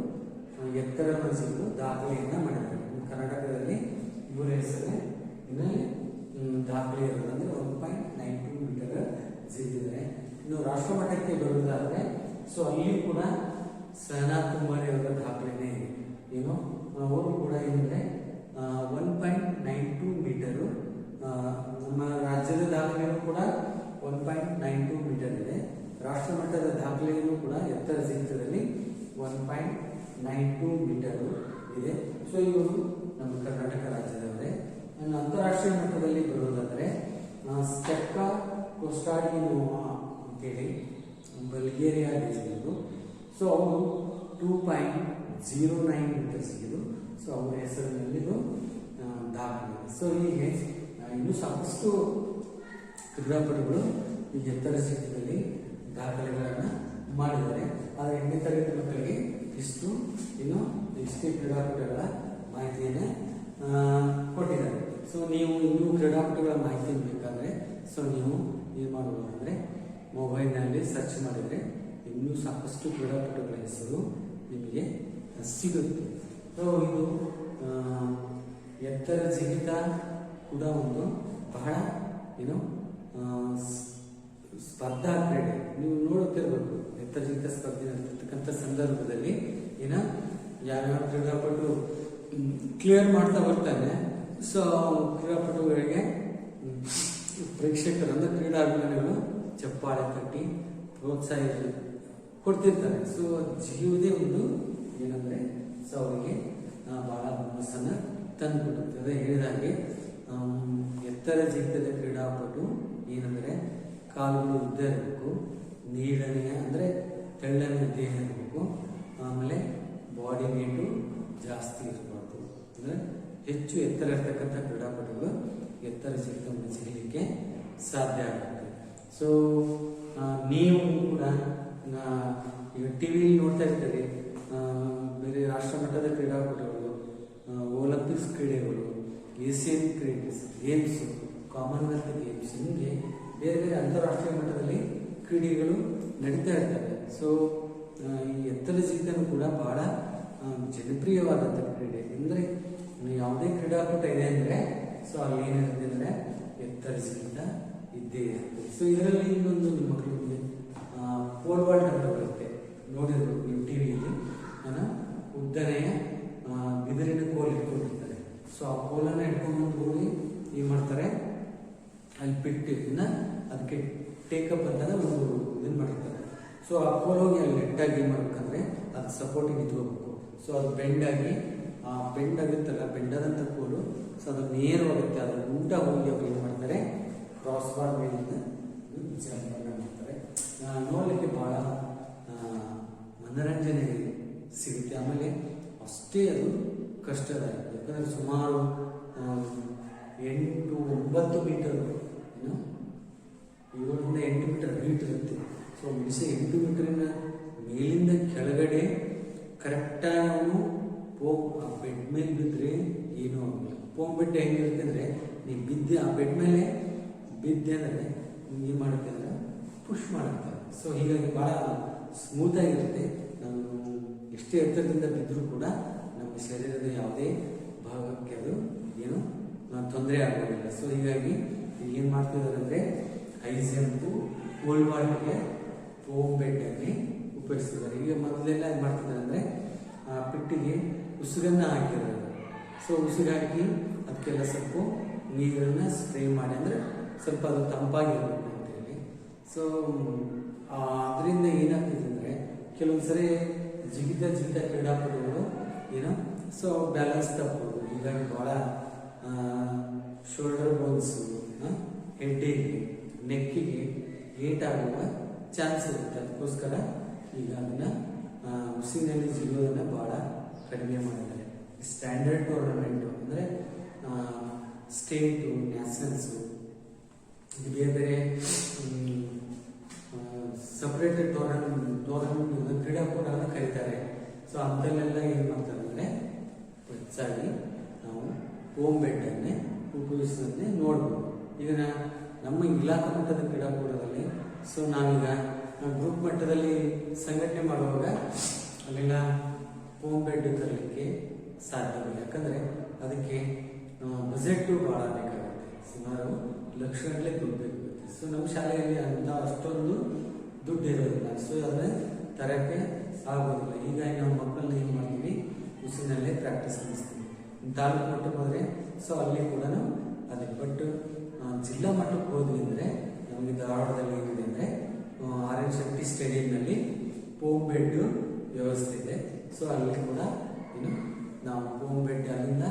ಎತ್ತರವನ್ನು ಸಿಗಲು ದಾಖಲೆಯನ್ನು ಮಾಡಿದ್ದಾರೆ. ಕರ್ನಾಟಕದಲ್ಲಿ ಇವರ ಹೆಸರೇ ಹ್ಮ್, ದಾಖಲೆ ಇರೋದು. ಅಂದ್ರೆ one point nine two metre ಸಿಗಿದ್ದಾರೆ ಇನ್ನು ರಾಷ್ಟ್ರಮಟ್ಟಕ್ಕೆ ಮಟ್ಟಕ್ಕೆ ಬರುವುದಾದ್ರೆ ಸೊ ಅಲ್ಲಿ ಕೂಡ ಸಹನಾ ಕುಮಾರಿ ಅವರ ದಾಖಲೆನೇ ಇದೆ. ಏನು? ಅವರು ಕೂಡ ಏನಂದ್ರೆ one point nine two metre ನಮ್ಮ ರಾಜ್ಯದ ದಾಖಲೆಯೂ ಕೂಡ one point nine two metre ಇದೆ. ರಾಷ್ಟ್ರ ಮಟ್ಟದ ದಾಖಲೆಯೂ ಕೂಡ ಎತ್ತರ ಜಿಗಿತದಲ್ಲಿ one point nine two metre ಇದೆ. ಸೊ ಇವರು ನಮ್ಮ ಕರ್ನಾಟಕ ರಾಜ್ಯದವರೇ. ಇನ್ನು ಅಂತಾರಾಷ್ಟ್ರೀಯ ಮಟ್ಟದಲ್ಲಿ ಬರೋದಾದರೆ ಸ್ಟೆಕ್ಕಾ ಕೊಸ್ಟಾಡಿನೋವಾ ಅಂತೇಳಿ ಬಲ್ಗೇರಿಯಾ ದೇಶದವರು ಸೊ ಅವರು two point zero nine metres ಇದು. ಸೊ ಅವರ ಹೆಸರಿನಲ್ಲಿದು ದಾಖಲೆ ಸೊ ಹೀಗೆ ಇನ್ನೂ ಸಾಕಷ್ಟು ಕ್ರೀಡಾಪಟುಗಳು ಈ ಎತ್ತರ ಜಿಗಿತದಲ್ಲಿ ದಾಖಲೆಗಳನ್ನು ಮಾಡಿದ್ದಾರೆ. ಆದರೆ ಎಂಟನೇ ತರಗತಿ ಮಕ್ಕಳಿಗೆ ಇಷ್ಟು ಇನ್ನು ಇಷ್ಟೇ ಕ್ರೀಡಾಪಟುಗಳ ಮಾಹಿತಿಯನ್ನು ಕೊಟ್ಟಿದ್ದಾರೆ. ಸೊ ನೀವು ಇನ್ನೂ ಕ್ರೀಡಾಪಟುಗಳ ಮಾಹಿತಿ ಬೇಕಾದರೆ ಸೊ ನೀವು ಏನು ಮಾಡಬಹುದು ಅಂದರೆ ಮೊಬೈಲ್ನಲ್ಲಿ ಸರ್ಚ್ ಮಾಡಿದರೆ ಇನ್ನೂ ಸಾಕಷ್ಟು ಕ್ರೀಡಾಪಟುಗಳ ಹೆಸರು ನಿಮಗೆ ಸಿಗುತ್ತೆ. ಸೊ ಇದು ಎತ್ತರ ಜಿಗಿತ ಕೂಡ ಒಂದು ಬಹಳ, ಏನು ಸ್ಪರ್ಧಾ ಕ್ರೀಡೆ. ನೀವು ನೋಡುತ್ತಿರಬೇಕು ಎತ್ತರ ಜಿಗಿತ ಸ್ಪರ್ಧೆ ನಡೆಸಿರ್ತಕ್ಕಂಥ ಸಂದರ್ಭದಲ್ಲಿ, ಏನ, ಯಾರ್ಯಾರು ಕ್ರೀಡಾಪಟು ಕ್ಲಿಯರ್ ಮಾಡ್ತಾ ಬರ್ತಾನೆ ಸೊ ಕ್ರೀಡಾಪಟುಗಳಿಗೆ ಪ್ರೇಕ್ಷಕರಂದ ಕ್ರೀಡಾಭಿಮಾನಿಗಳು ಚಪ್ಪಾಳೆ ಕಟ್ಟಿ ಪ್ರೋತ್ಸಾಹ ಕೊಡ್ತಿರ್ತಾರೆ. ಸೊ ಜೀವದೇ ಒಂದು ಏನಂದ್ರೆ, ಸೊ, ಅವರಿಗೆ ಬಹಳ ಮನಸ್ಸನ್ನು ತಂದುಕೊಡುತ್ತೆ. ಅದೇ ಹೇಳಿದಾಗೆ ಎತ್ತರ ಜಿಗಿತದ ಕ್ರೀಡಾಪಟು ಏನಂದರೆ ಕಾಲುಗಳು ಉದ್ದ ಇರಬೇಕು ನೀಳನೆಯ ಅಂದರೆ ತೆಳ್ಳನೆಯ ದೇಹ ಇರಬೇಕು ಆಮೇಲೆ ಬಾಡಿ ವೇಟು ಜಾಸ್ತಿ ಇರಬಾರ್ದು. ಅಂದರೆ ಹೆಚ್ಚು ಎತ್ತರ ಇರ್ತಕ್ಕಂಥ ಕ್ರೀಡಾಪಟುಗಳು ಎತ್ತರ ಜಿಗಿತವನ್ನು ಸಿಗಲಿಕ್ಕೆ ಸಾಧ್ಯ ಆಗುತ್ತೆ. ಸೊ ನೀವು ಕೂಡ ಟಿ ವಿಲಿ ನೋಡ್ತಾ ಇರ್ತೀರಿ ಬೇರೆ ರಾಷ್ಟ್ರ ಮಟ್ಟದ ಕ್ರೀಡಾಪಟುಗಳು ಒಲಿಂಪಿಕ್ಸ್ ಕ್ರೀಡೆಗಳು ಏಷ್ಯನ್ ಕ್ರೀಡೆಸ್ ಗೇಮ್ಸ್ ಕಾಮನ್ವೆಲ್ತ್ ಗೇಮ್ಸ್ ಹಿಂಗೆ ಬೇರೆ ಬೇರೆ ಅಂತಾರಾಷ್ಟ್ರೀಯ ಮಟ್ಟದಲ್ಲಿ ಕ್ರೀಡೆಗಳು ನಡೀತಾ ಇರ್ತವೆ. ಸೊ ಈ ಎತ್ತರ ಕೂಡ ಬಹಳ ಜನಪ್ರಿಯವಾದಂಥ ಕ್ರೀಡೆ. ಅಂದರೆ ಯಾವುದೇ ಕ್ರೀಡಾಕೂಟ ಇದೆ ಅಂದರೆ ಸೊ ಅಲ್ಲಿ ಏನಿರುತ್ತೆ ಅಂದರೆ ಎತ್ತರ ಜಿಗಿತ ಇದ್ದೇ ಇರುತ್ತೆ. ಸೊ ಇದರಲ್ಲಿ ಇನ್ನೊಂದು ನಿಮ್ಮ ಮಕ್ಕಳಿಗೆ ಪೋಲ್ ಅಂತ ಬರುತ್ತೆ. ನೋಡಿರ್ಬೋದು ನೀವು ಟಿ ವಿಯಲ್ಲಿ ನಾನು ಉದ್ದನೆಯ ಬಿದಿರಿನ ಕೋಲ್ ಸೊ ಆ ಕೋಲನ್ನ ಇಟ್ಕೊಂಡು ಹೋಗಿ ಏನು ಮಾಡ್ತಾರೆ? ಅಲ್ಲಿ ಬಿಟ್ಟು ಇದನ್ನ ಅದಕ್ಕೆ ಟೇಕಪ್ ಅಂತಾನೆ ಒಂದು ಇದನ್ನ ಮಾಡಿರ್ತಾರೆ. ಸೊ ಆ ಕೋಲೋಗಿ ಅಲ್ಲಿ ನೆಟ್ಟಾಗಿ ಏನು ಮಾಡ್ಬೇಕಂದ್ರೆ ಅದು ಸಪೋರ್ಟಿಗೆ ಇದ್ಕೋಬೇಕು ಸೊ ಅದು ಬೆಂಡಾಗಿ ಆ ಬೆಂಡ್ ಆಗುತ್ತಲ್ಲ ಬೆಂಡಾದಂಥ ಕೋಲು ಸೊ ಅದು ನೇರವಾಗುತ್ತೆ. ಅದು ಊಟ ಹೋಗಿ ಅವ್ರು ಏನು ಮಾಡ್ತಾರೆ? ಕ್ರಾಸ್ ಬಾರ್ ಮೇಲಿಂದ ಮಾಡ್ತಾರೆ. ನೋಡಲಿಕ್ಕೆ ಬಹಳ ಮನರಂಜನೆ ಸಿಗುತ್ತೆ. ಆಮೇಲೆ ಅಷ್ಟೇ ಅದು ಕಷ್ಟದಾಯಕ ಯಾಕಂದರೆ ಸುಮಾರು ಎಂಟು, ಒಂಬತ್ತು ಮೀಟರ್ ಏನು? ಎಂಟು ಮೀಟರ್ ಹೈಟ್ ಇರುತ್ತೆ. ಸೊ ಬಿಸಿ ಎಂಟು ಮೀಟರಿನ ಮೇಲಿಂದ ಕೆಳಗಡೆ ಕರೆಕ್ಟಾಗಿ ಅವನು ಆ ಬೆಡ್ ಮೇಲೆ ಬಿದ್ದರೆ ಏನೂ ಆಗಲ್ಲ. ಪೋಮ್ ಬೆಡ್ ಹೆಂಗಿರುತ್ತೆ ಅಂದರೆ ನೀವು ಬಿದ್ದೆ, ಆ ಬೆಡ್ ಮೇಲೆ ಬಿದ್ದೆ ಅಂದರೆ ಏನು ಮಾಡುತ್ತೆ ಅಂದರೆ ಪುಷ್ ಮಾಡುತ್ತೆ. ಸೊ ಹೀಗಾಗಿ ಭಾಳ ಸ್ಮೂತಾಗಿರುತ್ತೆ ನಾವು ಎಷ್ಟೇ ಎತ್ತರದಿಂದ ಬಿದ್ದರೂ ಕೂಡ ಶರೀರದ ಯಾವುದೇ ಭಾಗಕ್ಕೆ ಅದು ಏನು ತೊಂದರೆ ಆಗೋದಿಲ್ಲ. ಸೊ ಹೀಗಾಗಿ ಏನು ಮಾಡ್ತಿದ್ದಾರೆ ಅಂದರೆ ಹೈ ಜಂಪು ಓಲ್ಡ್ ಬೆಡ್ಡಲ್ಲಿ ಉಪಯೋಗಿಸ್ತಿದ್ದಾರೆ. ಈಗ ಮೊದಲೆಲ್ಲ ಏನು ಮಾಡ್ತಿದ್ದಾರೆ ಅಂದರೆ ಆ ಪಿಟ್ಟಿಗೆ ಉಸುಗನ್ನು ಹಾಕಿರೋದು. ಸೊ ಉಸಿರು ಹಾಕಿ ಅದಕ್ಕೆಲ್ಲ ಸ್ವಲ್ಪ ನೀರನ್ನು ಸ್ಪ್ರೇ ಮಾಡಿ, ಅಂದರೆ ಸ್ವಲ್ಪ ಅದು ತಂಪಾಗಿರಬೇಕು ಅಂತೇಳಿ ಸೊ ಅದರಿಂದ ಏನಾಗ್ತಿದೆ ಅಂದರೆ ಕೆಲವೊಂದು ಸರಿ ಜಿಗಿತ ಜಿಗಿತ ಕ್ರೀಡಾಪಟುಗಳು ಏನೋ ಸೊ ಬ್ಯಾಲೆನ್ಸ್ ತಪ್ಪು ಈಗ ಭಾಳ ಶೋಲ್ಡರ್ ಬೋನ್ಸು ಹೆಡ್ಡಿಗೆ ನೆಕ್ಕಿಗೆ ಏಟಾಗುವ ಚಾನ್ಸ್ ಇರುತ್ತೆ. ಅದಕ್ಕೋಸ್ಕರ ಈಗ ಅದನ್ನು ಉಸಿರಿನಲ್ಲಿ ಜಿಗಿಯೋದನ್ನ ಭಾಳ ಕಡಿಮೆ ಮಾಡಿದ್ದಾರೆ. ಸ್ಟ್ಯಾಂಡರ್ಡ್ ಟೂರ್ನಮೆಂಟು ಅಂದರೆ ಸ್ಟೇಟು ನ್ಯಾಷನಲ್ಸು ಬೇರೆ ಬೇರೆ ಸಪ್ರೇಟ್ ಟೂರ್ನಮೆಂಟ್ ಟೂರ್ನಮೆಂಟ್ ಕ್ರೀಡಾಕೂಟ ಕರೀತಾರೆ. ಸೊ ಅದರಲ್ಲೆಲ್ಲ ಏನು ಮಾಡ್ತಾರೆ? ಹೆಚ್ಚಾಗಿ ನಾವು ಹೋಮ್ ಬೆಡ್ಡನ್ನೇ ಉಪಯೋಗಿಸೋದನ್ನೇ ನೋಡ್ಬೋದು. ಇದನ್ನು ನಮ್ಮ ಇಲಾಖಾ ಮಟ್ಟದ ಕ್ರೀಡಾಕೂಟದಲ್ಲಿ ಸೊ ನಾವೀಗ ಗ್ರೂಪ್ ಮಟ್ಟದಲ್ಲಿ ಸಂಘಟನೆ ಮಾಡುವಾಗ ಅಲ್ಲೆಲ್ಲ ಹೋಮ್ ಬೆಡ್ ತರಲಿಕ್ಕೆ ಸಾಧ್ಯವಿಲ್ಲ. ಯಾಕಂದರೆ ಅದಕ್ಕೆ ಬಜೆಟ್ಟು ಭಾಳ ಬೇಕಾಗುತ್ತೆ. ಸುಮಾರು ಲಕ್ಷಗಟ್ಟಲೆ ದುಡ್ಡು ಬೇಕಾಗುತ್ತೆ. ಸೊ ನಮ್ಮ ಶಾಲೆಯಲ್ಲಿ ಅಂತ ಅಷ್ಟೊಂದು ದುಡ್ಡು ಇರೋದಿಲ್ಲ. ಸೊ ಅದನ್ನ ತರಕ್ಕೆ ಆಗೋದಿಲ್ಲ. ಹೀಗಾಗಿ ನಾವು ಮಕ್ಕಳನ್ನ ಏನು ಮಾಡ್ತೀವಿ. ಉಸಿರಿನಲ್ಲೇ ಪ್ರಾಕ್ಟೀಸ್ ಮಾಡಿಸ್ತೀವಿ ಇನ್ನು ತಾಲೂಕು ಮಟ್ಟಕ್ಕೆ ಹೋದರೆ ಸೊ ಅಲ್ಲಿ ಕೂಡ ಅದೇ ಬಟ್ ಜಿಲ್ಲಾ ಮಟ್ಟಕ್ಕೆ ಹೋದ್ವಿ ಅಂದರೆ ನಮಗೆ ಧಾರವಾಡದಲ್ಲಿ ಏನಿದೆ ಅಂದರೆ ಆರ್ ಎನ್ ಶೆಟ್ಟಿ ಸ್ಟೇಡಿಯಂನಲ್ಲಿ ಹೋಮ್ ಬೆಡ್ ವ್ಯವಸ್ಥೆ ಇದೆ. ಸೊ ಅಲ್ಲಿ ಕೂಡ ಏನು, ನಾವು ಹೋಮ್ ಬೆಡ್ ಅಲ್ಲಿಂದ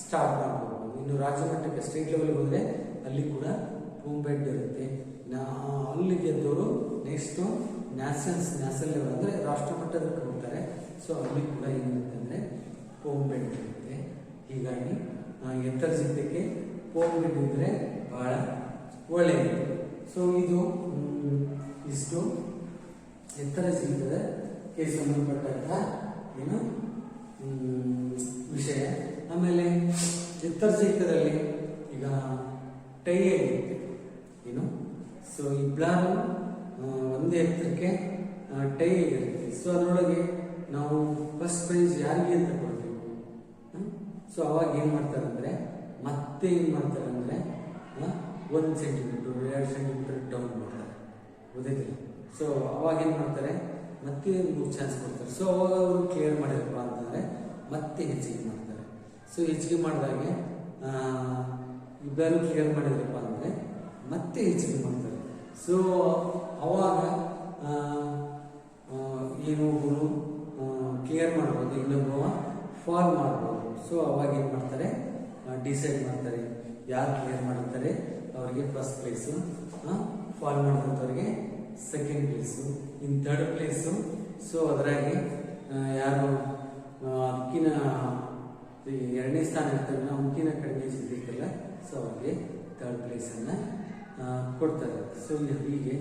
ಸ್ಟಾರ್ಟ್ ಮಾಡ್ಕೋಬಹುದು ಇನ್ನು ರಾಜ್ಯ ಮಟ್ಟಕ್ಕೆ ಸ್ಟೇಟ್ ಲೆವೆಲ್ಗೆ ಹೋದರೆ ಅಲ್ಲಿ ಕೂಡ ಹೋಮ್ ಬೆಡ್ ಇರುತ್ತೆ. ನಾ ಅಲ್ಲಿ ಗೆದ್ದವರು ನೆಕ್ಸ್ಟು ನ್ಯಾಷನಲ್ಸ್ ನ್ಯಾಷನಲ್ ಲೆವೆಲ್ ಅಂದರೆ ರಾಷ್ಟ್ರ ಹೋಗ್ತಾರೆ. ಸೊ ಅಲ್ಲಿ ಕೂಡ ಏನಿರುತ್ತೆ ಇರುತ್ತೆ ಹೀಗಾಗಿ ನಾವು ಎತ್ತರ ಜಿದ್ದಕ್ಕೆ ಹೋಮ್ ಬೆಡ್ ಇದ್ದರೆ ಬಹಳ ಒಳ್ಳೆಯದು. ಸೊ ಇದು ಇಷ್ಟು. ಎತ್ತರ ಜಿಗಿತದಕ್ಕೆ ಸಂಬಂಧಪಟ್ಟಂತ ಏನು ವಿಷಯ. ಆಮೇಲೆ ಎತ್ತರ ಸಿಗ್ತದಲ್ಲಿ ಈಗ ಟೈ ಏನು? ಸೊ ಇಬ್ಬರು ಒಂದೇ ಎತ್ತರಕ್ಕೆ ಟೈ ಇರುತ್ತೆ ಸೊ ಅದರೊಳಗೆ ನಾವು ಫಸ್ಟ್ ಪ್ರೈಸ್ ಯಾರಿಗೆ ಅಂತ ಸೊ ಅವಾಗ ಏನು ಮಾಡ್ತಾರೆ ಅಂದರೆ ಮತ್ತೆ ಏನು ಮಾಡ್ತಾರೆ ಅಂದರೆ ಒಂದು ಸೆಂಟಿಮೀಟರ್ ಎರಡು ಸೆಂಟಿಮೀಟರ್ ಡೌನ್ ಮಾಡ್ತಾರೆ. ಓದಿದ್ರೆ ಸೊ ಅವಾಗ ಏನು ಮಾಡ್ತಾರೆ? ಮತ್ತೆ ಮೂರು ಚಾನ್ಸ್ ಕೊಡ್ತಾರೆ. ಸೊ ಅವಾಗ ಅವರು ಕ್ಲಿಯರ್ ಮಾಡಿರಪ್ಪ ಅಂತಂದರೆ, ಮತ್ತೆ ಹೆಚ್ಚಿಗೆ ಮಾಡ್ತಾರೆ. ಸೊ ಹೆಚ್ಚಿಗೆ ಮಾಡಿದಾಗೆ ಇಬ್ಬರು ಕ್ಲಿಯರ್ ಮಾಡಿದ್ರಪ್ಪ ಅಂದರೆ, ಮತ್ತೆ ಹೆಚ್ಚಿಗೆ ಮಾಡ್ತಾರೆ. ಸೊ ಅವಾಗ ಏನು ಕ್ಲಿಯರ್ ಮಾಡ್ಬೋದು ಇನ್ನೊಬ್ಬ ಫಾಲ್ ಮಾಡ್ಬೋದು. ಸೊ ಅವಾಗ ಏನು ಮಾಡ್ತಾರೆ? ಡಿಸೈಡ್ ಮಾಡ್ತಾರೆ. ಯಾರು ಕ್ಲಿಯರ್ ಮಾಡ್ತಾರೆ ಅವರಿಗೆ ಫಸ್ಟ್ ಪ್ಲೇಸು ಫಾಲ್ ಮಾಡಿದಂಥವ್ರಿಗೆ ಸೆಕೆಂಡ್ ಪ್ಲೇಸು ಇನ್ ಥರ್ಡ್ ಪ್ಲೇಸು ಸೊ ಅದರಾಗೆ ಯಾರು ಅಕ್ಕಿನ ಎರಡನೇ ಸ್ಥಾನ ಇರ್ತಾರಲ್ಲ ಅವಕ್ಕಿನ ಕಡಿಮೆ ಸಿಗ್ತಿಲ್ಲ ಸೊ ಅವ್ರಿಗೆ ಥರ್ಡ್ ಪ್ಲೇಸನ್ನು ಕೊಡ್ತಾರೆ. ಸೊ ಹೀಗೆ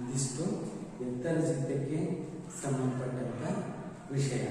ಇದಿಷ್ಟು. ಎತ್ತರ ಜಿದ್ದಕ್ಕೆ ಸಂಬಂಧಪಟ್ಟಂತ ವಿಷಯ.